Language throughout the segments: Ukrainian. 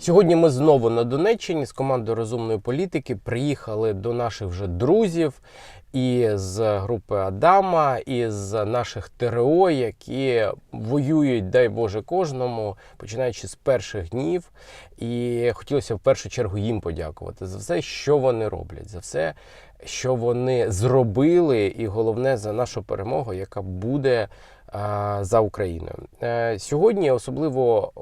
Сьогодні ми знову на Донеччині з командою розумної політики приїхали до наших вже друзів і з групи Адама, і з наших ТРО, які воюють, дай Боже, кожному, починаючи з перших днів. І хотілося в першу чергу їм подякувати за все, що вони роблять, за все, що вони зробили, і головне за нашу перемогу, яка буде за Україною. Е, Сьогодні, особливо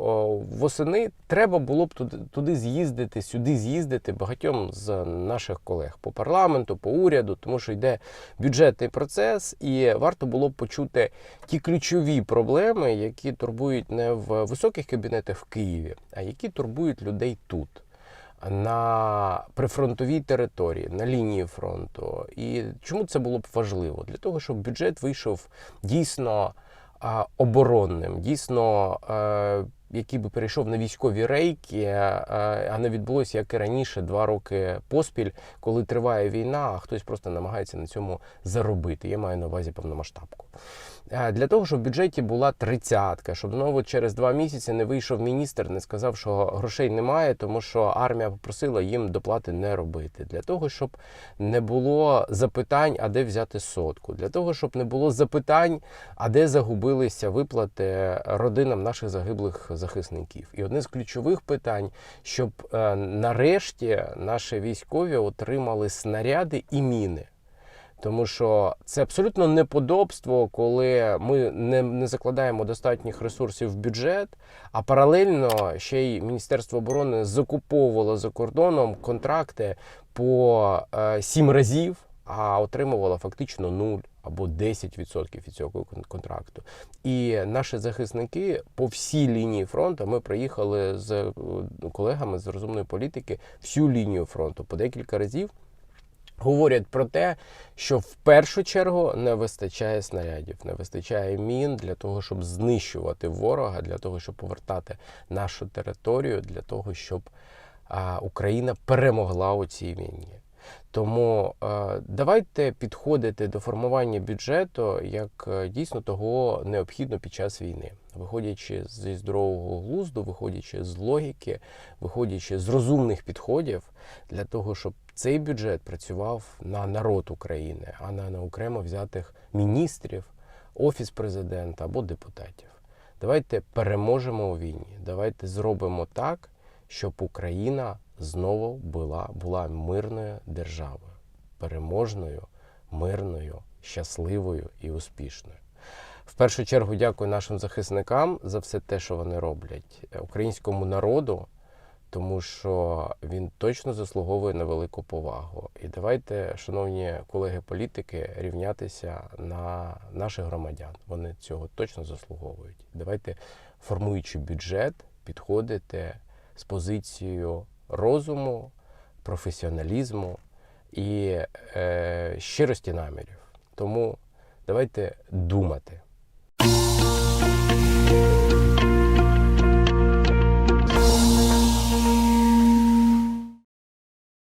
восени, треба було б туди, туди з'їздити, сюди з'їздити багатьом з наших колег по парламенту, по уряду, тому що йде бюджетний процес, і варто було б почути ті ключові проблеми, які турбують не в високих кабінетах в Києві, а які турбують людей тут. На прифронтовій території, на лінії фронту. І чому це було б важливо? Для того, щоб бюджет вийшов дійсно оборонним, дійсно, е, який би перейшов на військові рейки, а не відбулося як і раніше, два роки поспіль, коли триває війна, а хтось просто намагається на цьому заробити. Я маю на увазі повномасштабку. Для того, щоб в бюджеті була тридцятка, щоб знову через два місяці не вийшов міністр, не сказав, що грошей немає, тому що армія попросила їм доплати не робити. Для того, щоб не було запитань, а де взяти сотку. Для того, щоб не було запитань, а де загубилися виплати родинам наших загиблих захисників. І одне з ключових питань, щоб е, нарешті наші військові отримали снаряди і міни. Тому що це абсолютно неподобство, коли ми не, не закладаємо достатніх ресурсів в бюджет, а паралельно ще й Міністерство оборони закуповувало за кордоном контракти по е, сім разів, а отримувало фактично 0 або 10% від цього контракту. І наші захисники по всій лінії фронту ми приїхали з е, колегами з розумної політики всю лінію фронту по декілька разів говорять про те, що в першу чергу не вистачає снарядів, не вистачає мін для того, щоб знищувати ворога, для того, щоб повертати нашу територію, для того, щоб а, Україна перемогла у цій війні. Тому е, давайте підходити до формування бюджету як е, дійсно того необхідно під час війни, виходячи зі здорового глузду, виходячи з логіки, виходячи з розумних підходів для того, щоб цей бюджет працював на народ України, а не на окремо взятих міністрів, офіс президента або депутатів. Давайте переможемо у війні. Давайте зробимо так, щоб Україна знову була, була мирною державою, переможною, мирною, щасливою і успішною. В першу чергу дякую нашим захисникам за все те, що вони роблять, українському народу, тому що він точно заслуговує на велику повагу. І давайте, шановні колеги-політики, рівнятися на наших громадян. Вони цього точно заслуговують. Давайте, формуючи бюджет, підходити з позицією розуму, професіоналізму і е, щирості намірів. Тому давайте думати.